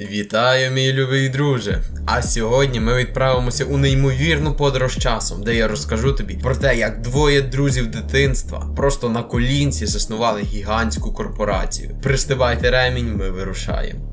Вітаю, мій любий друже! А сьогодні ми відправимося у неймовірну подорож часом, де я розкажу тобі про те, як двоє друзів дитинства просто на колінці заснували гігантську корпорацію. Пристивайте ремінь, ми вирушаємо.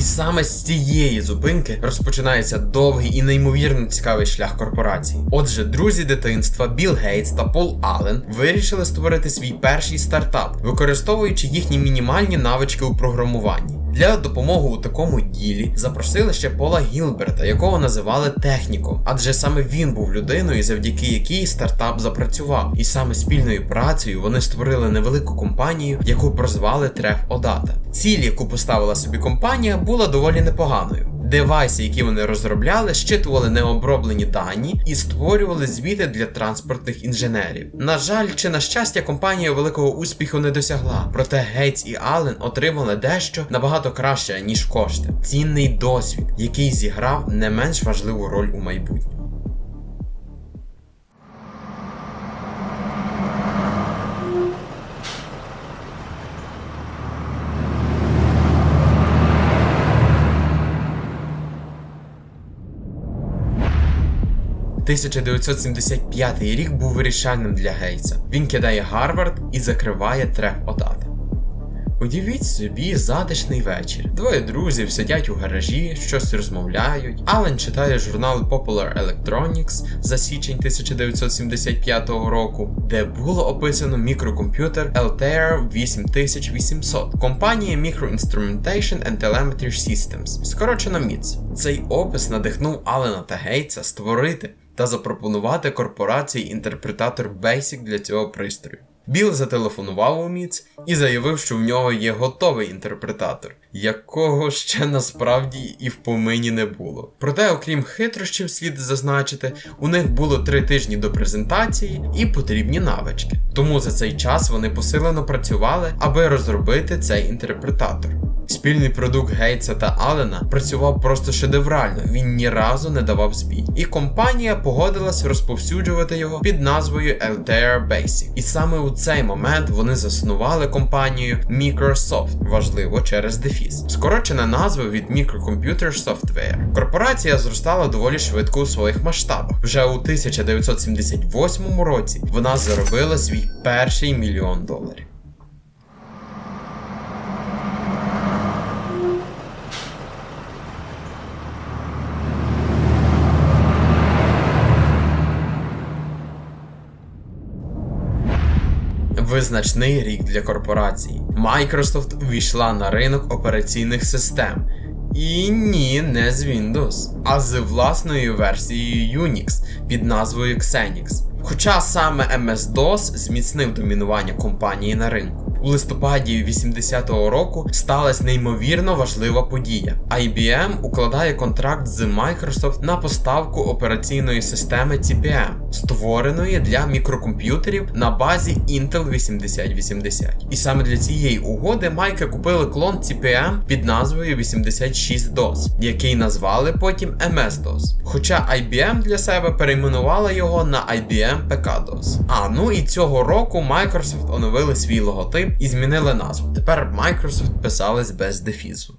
І саме з цієї зупинки розпочинається довгий і неймовірно цікавий шлях корпорації. Отже, друзі дитинства Білл Гейтс та Пол Аллен вирішили створити свій перший стартап, використовуючи їхні мінімальні навички у програмуванні. Для допомоги у такому ділі запросили ще Пола Гілберта, якого називали техніком, адже саме він був людиною, завдяки якій стартап запрацював. І саме спільною працею вони створили невелику компанію, яку прозвали Треф Одата. Ціль, яку поставила собі компанія, була доволі непоганою. Девайси, які вони розробляли, щитували необроблені дані і створювали звіти для транспортних інженерів. На жаль, чи на щастя, компанія великого успіху не досягла. Проте Гейтс і Аллен отримали дещо набагато краще, ніж кошти. Цінний досвід, який зіграв не менш важливу роль у майбутньому. – 1975 рік був вирішальним для Гейтса. Він кидає Гарвард і закриває треф Одата. Уявіть собі затишний вечір. Двоє друзів сидять у гаражі, щось розмовляють. Ален читає журнал Popular Electronics за січень 1975 року, де було описано мікрокомп'ютер Altair 8800 компанії Microinstrumentation and Telemetry Systems, скорочено MITS. Цей опис надихнув Алена та Гейтса створити та запропонувати корпорації інтерпретатор Basic для цього пристрою. Біл зателефонував у Міц і заявив, що в нього є готовий інтерпретатор, якого ще насправді і в помині не було. Проте, окрім хитрощів, слід зазначити, у них було три тижні до презентації і потрібні навички. Тому за цей час вони посилено працювали, аби розробити цей інтерпретатор. Спільний продукт Гейтса та Аллена працював просто шедеврально, він ні разу не давав збій. І компанія погодилась розповсюджувати його під назвою Altair Basic. І саме у цей момент вони заснували компанію Microsoft, важливо через дефіс. Скорочена назва від Microcomputer Software. Корпорація зростала доволі швидко у своїх масштабах. Вже у 1978 році вона заробила свій перший мільйон доларів. Визначний рік для корпорації. Microsoft увійшла на ринок операційних систем. І ні, не з Windows, а з власною версією Unix під назвою Xenix. Хоча саме MS-DOS зміцнив домінування компанії на ринку. У листопаді 80-го року сталася неймовірно важлива подія. IBM укладає контракт з Microsoft на поставку операційної системи CPM, створеної для мікрокомп'ютерів на базі Intel 8080. І саме для цієї угоди Майки купили клон CPM під назвою 86DOS, який назвали потім MS-DOS. Хоча IBM для себе перейменувала його на IBM PK-DOS. А ну і цього року Microsoft оновили свій логотип і змінили назву. Тепер Microsoft писались без дефізу.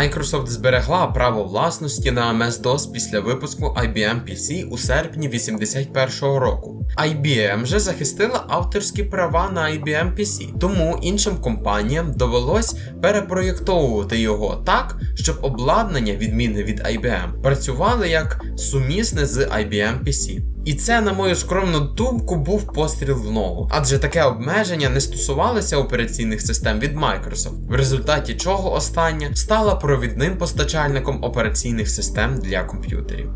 Microsoft зберегла право власності на MS-DOS після випуску IBM PC у серпні 81-го року. IBM же захистила авторські права на IBM PC, тому іншим компаніям довелось перепроєктовувати його так, щоб обладнання, відмінне від IBM, працювали як сумісне з IBM PC. І це, на мою скромну думку, був постріл в ногу, адже таке обмеження не стосувалося операційних систем від Microsoft, в результаті чого остання стала провідним постачальником операційних систем для комп'ютерів.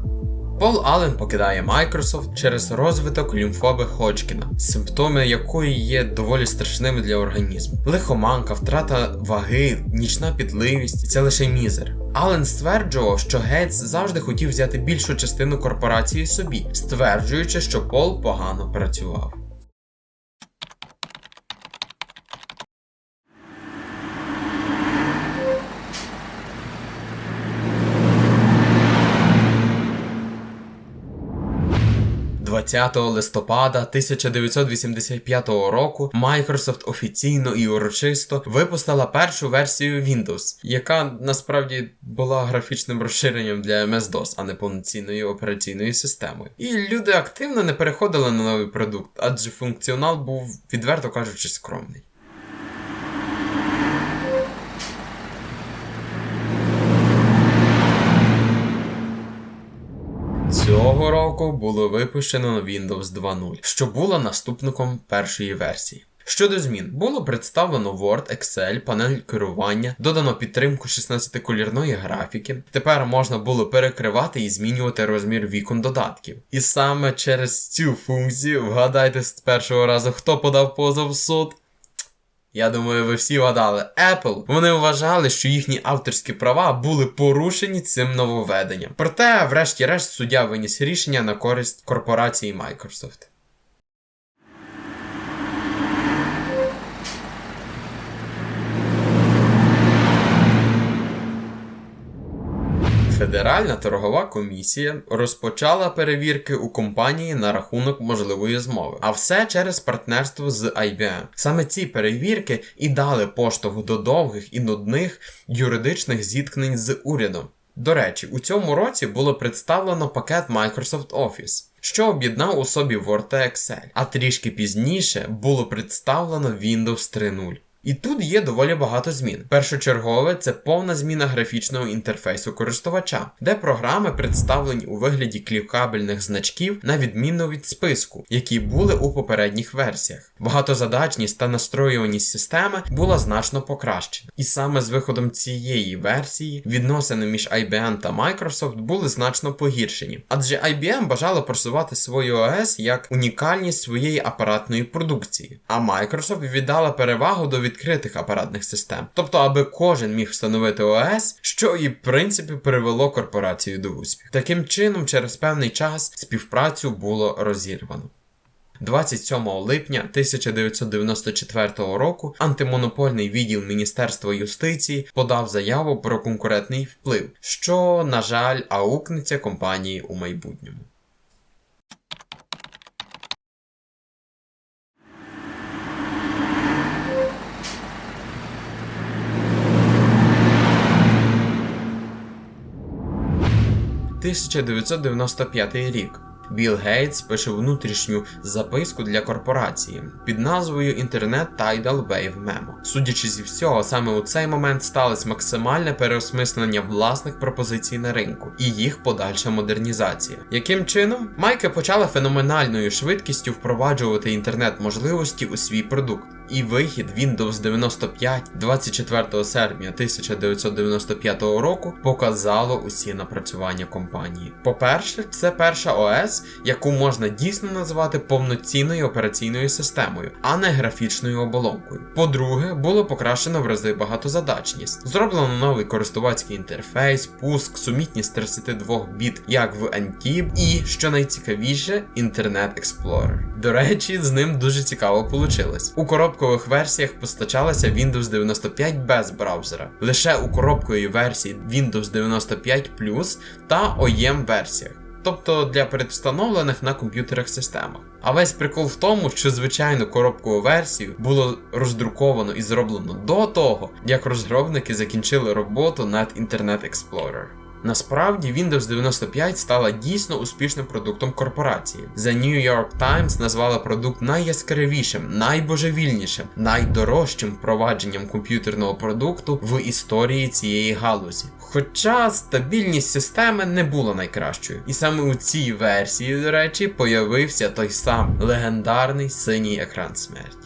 Пол Аллен покидає Microsoft через розвиток лімфоби Ходжкіна, симптоми якої є доволі страшними для організму. Лихоманка, втрата ваги, нічна підливість це лише мізер. Аллен стверджував, що Гейтс завжди хотів взяти більшу частину корпорації собі, стверджуючи, що Пол погано працював. – 20 листопада 1985 року Microsoft офіційно і урочисто випустила першу версію Windows, яка насправді була графічним розширенням для MS-DOS, а не повноцінною операційною системою. І люди активно не переходили на новий продукт, адже функціонал був, відверто кажучи, скромний. Цього року було випущено Windows 2.0, що було наступником першої версії. Щодо змін, було представлено Word, Excel, панель керування, додано підтримку 16-колірної графіки. Тепер можна було перекривати і змінювати розмір вікон додатків. І саме через цю функцію вгадайте з першого разу, хто подав позов в суд. Я думаю, ви всі вгадали. Apple. Вони вважали, що їхні авторські права були порушені цим нововведенням. Проте, врешті-решт, суддя виніс рішення на користь корпорації Microsoft. Федеральна торгова комісія розпочала перевірки у компанії на рахунок можливої змови, а все через партнерство з IBM. Саме ці перевірки і дали поштовх до довгих і нудних юридичних зіткнень з урядом. До речі, у цьому році було представлено пакет Microsoft Office, що об'єднав у собі Word та Excel, а трішки пізніше було представлено Windows 3.0. І тут є доволі багато змін. Першочергове це повна зміна графічного інтерфейсу користувача, де програми представлені у вигляді клікабельних значків на відміну від списку, які були у попередніх версіях. Багатозадачність та настроюваність системи була значно покращена. І саме з виходом цієї версії відносини між IBM та Microsoft були значно погіршені, адже IBM бажала просувати свою ОС як унікальність своєї апаратної продукції, а Microsoft віддала перевагу до відкритих апаратних систем, тобто аби кожен міг встановити ОС, що і в принципі привело корпорацію до успіху. Таким чином, через певний час співпрацю було розірвано. 27 липня 1994 року антимонопольний відділ Міністерства юстиції подав заяву про конкурентний вплив, що, на жаль, аукнеться компанії у майбутньому. – 1995 рік. Білл Гейтс пише внутрішню записку для корпорації під назвою Internet Tidal Wave Memo. Судячи зі всього, саме у цей момент сталося максимальне переосмислення власних пропозицій на ринку і їх подальша модернізація. Яким чином майки почали феноменальною швидкістю впроваджувати інтернет-можливості у свій продукт. І вихід Windows 95 24 серпня 1995 року показало усі напрацювання компанії. По-перше, це перша ОС, яку можна дійсно назвати повноцінною операційною системою, а не графічною оболонкою. По-друге, було покращено в рази багатозадачність. Зроблено новий користувацький інтерфейс, пуск, сумітність 32 біт, як в Antib, і, що найцікавіше, Internet Explorer. До речі, з ним дуже цікаво вийшло. У коробкових версіях постачалася Windows 95 без браузера, лише у коробковій версії Windows 95 Plus та OEM версіях. Тобто для предвстановлених на комп'ютерах системах. А весь прикол в тому, що звичайну коробкову версію було роздруковано і зроблено до того, як розробники закінчили роботу над Internet Explorer. Насправді Windows 95 стала дійсно успішним продуктом корпорації. The New York Times назвала продукт найяскравішим, найбожевільнішим, найдорожчим впровадженням комп'ютерного продукту в історії цієї галузі. Хоча стабільність системи не була найкращою. І саме у цій версії, до речі, появився той сам легендарний синій екран смерті.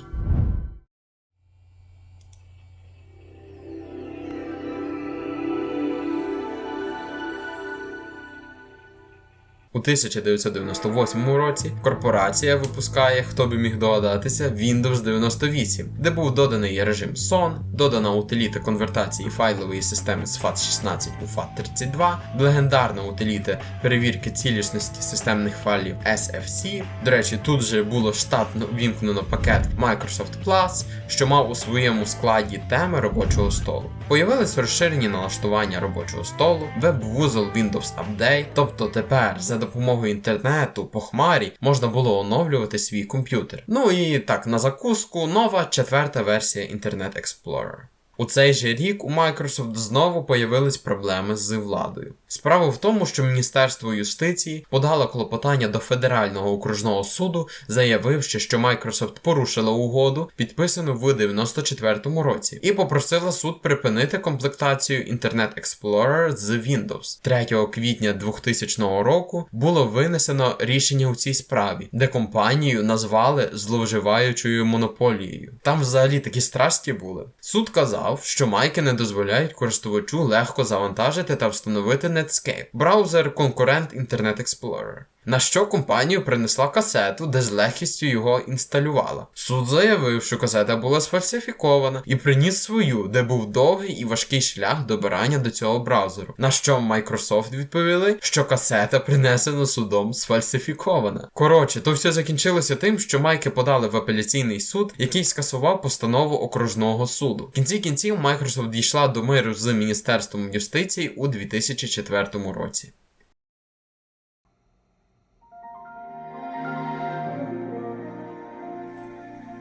У У 1998 році корпорація випускає, хто би міг догадатися, Windows 98, де був доданий режим SON, додана утиліта конвертації файлової системи з FAT16 у FAT32, легендарна утиліта перевірки цілісності системних файлів SFC. До речі, тут же було штатно вімкнено пакет Microsoft Plus, що мав у своєму складі теми робочого столу. Появились розширені налаштування робочого столу, веб-вузол Windows Update, тобто тепер за допомогою інтернету по хмарі можна було оновлювати свій комп'ютер. Ну і так, на закуску нова четверта версія Internet Explorer. У цей же рік у Microsoft знову появились проблеми з владою. Справа в тому, що Міністерство юстиції подало клопотання до Федерального окружного суду, заявивши, що Microsoft порушила угоду, підписану в 94-му році, і попросила суд припинити комплектацію Internet Explorer з Windows. 3 квітня 2000 року було винесено рішення у цій справі, де компанію назвали зловживаючою монополією. Там взагалі такі страсті були. Суд казав, що майки не дозволяють користувачу легко завантажити та встановити Netscape, браузер конкурент Internet Explorer. На що компанію принесла касету, де з легкістю його інсталювала. Суд заявив, що касета була сфальсифікована, і приніс свою, де був довгий і важкий шлях добирання до цього браузеру. На що Microsoft відповіли, що касета принесена судом сфальсифікована. Коротше, то все закінчилося тим, що майки подали в апеляційний суд, який скасував постанову окружного суду. В кінці кінців Microsoft дійшла до миру з Міністерством юстиції у 2004 році.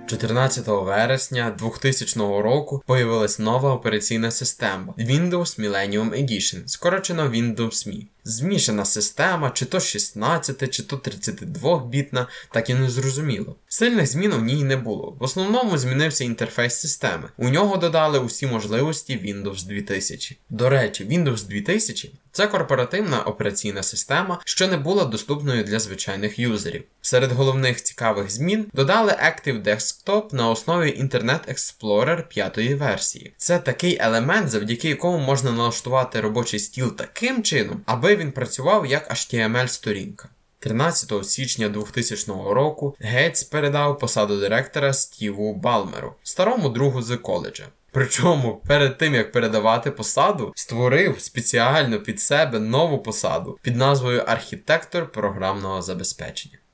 14 вересня 2000 року появилась нова операційна система Windows Millennium Edition, скорочено Windows ME. Змішана система, чи то 16, чи то 32-бітна, так і не зрозуміло. Сильних змін у ній не було. В основному змінився інтерфейс системи. У нього додали усі можливості Windows 2000. До речі, Windows 2000 це корпоративна операційна система, що не була доступною для звичайних юзерів. Серед головних цікавих змін додали Active Desktop на основі Internet Explorer 5 версії. Це такий елемент, завдяки якому можна налаштувати робочий стіл таким чином, аби він працював як HTML-сторінка. 13 січня 2000 року Гейтс передав посаду директора Стіву Балмеру, старому другу з коледжа. Причому перед тим як передавати посаду, створив спеціально під себе нову посаду під назвою архітектор програмного забезпечення. –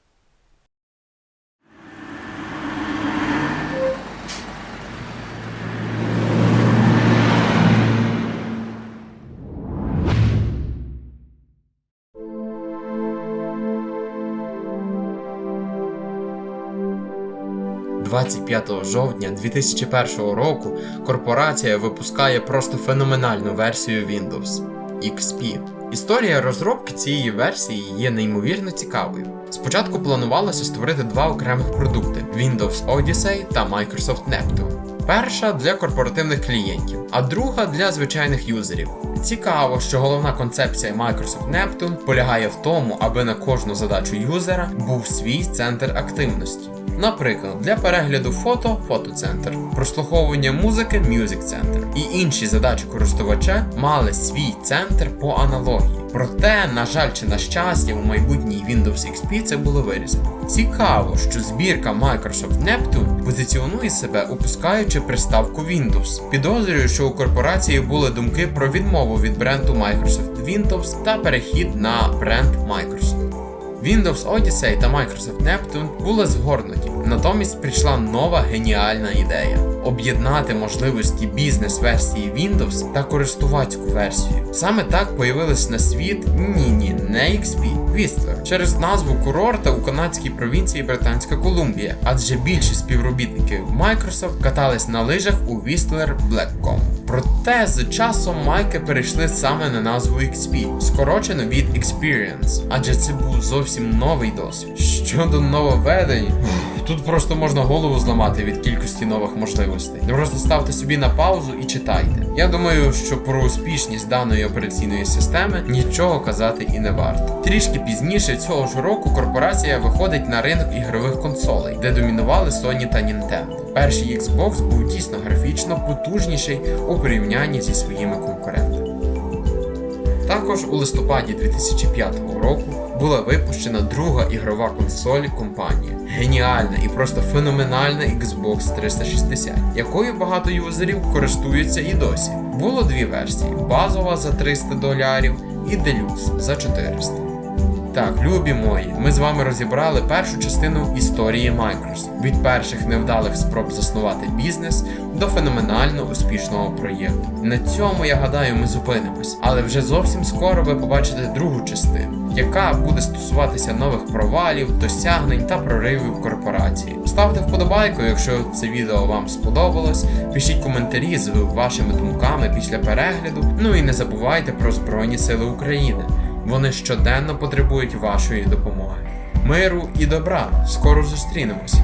25 жовтня 2001 року корпорація випускає просто феноменальну версію Windows XP. Історія розробки цієї версії є неймовірно цікавою. Спочатку планувалося створити два окремих продукти: Windows Odyssey та Microsoft Neptune. Перша для корпоративних клієнтів, а друга для звичайних юзерів. Цікаво, що головна концепція Microsoft Neptune полягає в тому, аби на кожну задачу юзера був свій центр активності. Наприклад, для перегляду фото фотоцентр, прослуховування музики Music Center і інші задачі користувача мали свій центр по аналогії. Проте, на жаль, чи на щастя, у майбутній Windows XP це було вирізано. Цікаво, що збірка Microsoft Neptune позиціонує себе, опускаючи приставку Windows. Підозрюю, що у корпорації були думки про відмову від бренду Microsoft Windows та перехід на бренд Microsoft. Windows Odyssey та Microsoft Neptune були згорнуті, натомість прийшла нова геніальна ідея об'єднати можливості бізнес-версії Windows та користувацьку версію. Саме так появилась на світ ні-ні, не XP, Whistler, через назву курорта у канадській провінції Британська Колумбія, адже більшість співробітників Microsoft катались на лижах у Whistler Blackcomb. Проте з часом майки перейшли саме на назву XP, скорочено від Experience, адже це був зовсім новий досвід. Щодо нововведень, тут просто можна голову зламати від кількості нових можливостей. Просто ставте собі на паузу і читайте. Я думаю, що про успішність даної операційної системи нічого казати і не варто. Трішки пізніше цього ж року корпорація виходить на ринок ігрових консолей, де домінували Sony та Nintendo. Перший Xbox був дійсно графічно потужніший у порівнянні зі своїми конкурентами. Також у листопаді 2005 року була випущена друга ігрова консоль компанії. Геніальна і просто феноменальна Xbox 360, якою багато юзерів користуються і досі. Було дві версії: базова за 300 доларів і делюкс за 400. Так, любі мої, ми з вами розібрали першу частину історії Microsoft від перших невдалих спроб заснувати бізнес до феноменально успішного проєкту. На цьому я гадаю, ми зупинимось, але вже зовсім скоро ви побачите другу частину, яка буде стосуватися нових провалів, досягнень та проривів корпорації. Ставте вподобайку, якщо це відео вам сподобалось. Пишіть коментарі з вашими думками після перегляду. Ну і не забувайте про Збройні Сили України. Вони щоденно потребують вашої допомоги. Миру і добра. Скоро зустрінемось.